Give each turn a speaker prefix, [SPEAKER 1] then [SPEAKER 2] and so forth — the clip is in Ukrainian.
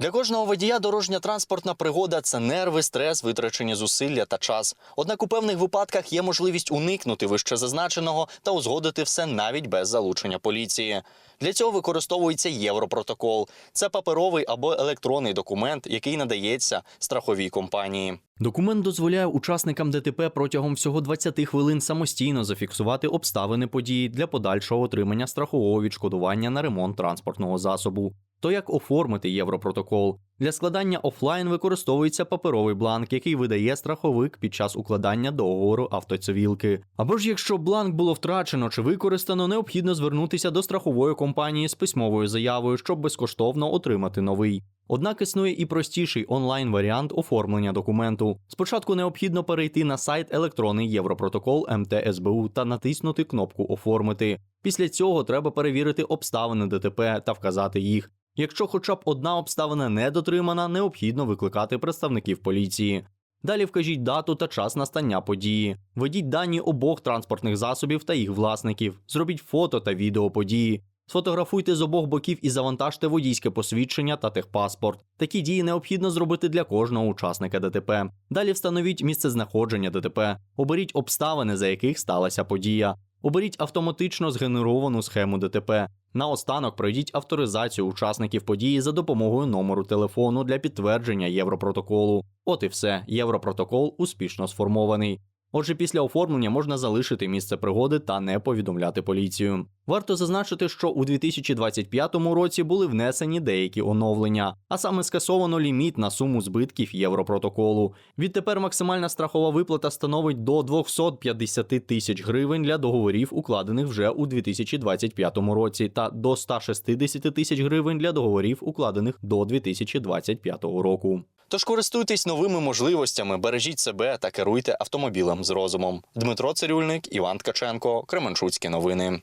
[SPEAKER 1] Для кожного водія дорожня транспортна пригода це нерви, стрес, витрачені зусилля та час. Однак у певних випадках є можливість уникнути вище зазначеного та узгодити все навіть без залучення поліції. Для цього використовується Європротокол. Це паперовий або електронний документ, який надається страховій компанії. Документ дозволяє учасникам ДТП протягом всього 20 хвилин самостійно зафіксувати обставини події для подальшого отримання страхового відшкодування на ремонт транспортного засобу. То як оформити Європротокол? Для складання офлайн використовується паперовий бланк, який видає страховик під час укладання договору автоцивілки. Або ж якщо бланк було втрачено чи використано, необхідно звернутися до страхової компанії з письмовою заявою, щоб безкоштовно отримати новий. Однак існує і простіший онлайн варіант оформлення документу. Спочатку необхідно перейти на сайт електронний Європротокол МТСБУ та натиснути кнопку Оформити. Після цього треба перевірити обставини ДТП та вказати їх. Якщо хоча б одна обставина не дотримана, необхідно викликати представників поліції. Далі вкажіть дату та час настання події. Введіть дані обох транспортних засобів та їх власників. Зробіть фото та відео події. Сфотографуйте з обох боків і завантажте водійське посвідчення та техпаспорт. Такі дії необхідно зробити для кожного учасника ДТП. Далі встановіть місце знаходження ДТП. Оберіть обставини, за яких сталася подія. Оберіть автоматично згенеровану схему ДТП. Наостанок пройдіть авторизацію учасників події за допомогою номеру телефону для підтвердження Європротоколу. От і все. Європротокол успішно сформований. Отже, після оформлення можна залишити місце пригоди та не повідомляти поліцію. Варто зазначити, що у 2025 році були внесені деякі оновлення, а саме скасовано ліміт на суму збитків Європротоколу. Відтепер максимальна страхова виплата становить до 250 тисяч гривень для договорів, укладених вже у 2025 році, та до 160 тисяч гривень для договорів, укладених до 2025 року. Тож користуйтесь новими можливостями, бережіть себе та керуйте автомобілем з розумом. Дмитро Цирюльник, Іван Ткаченко, Кременчуцькі новини.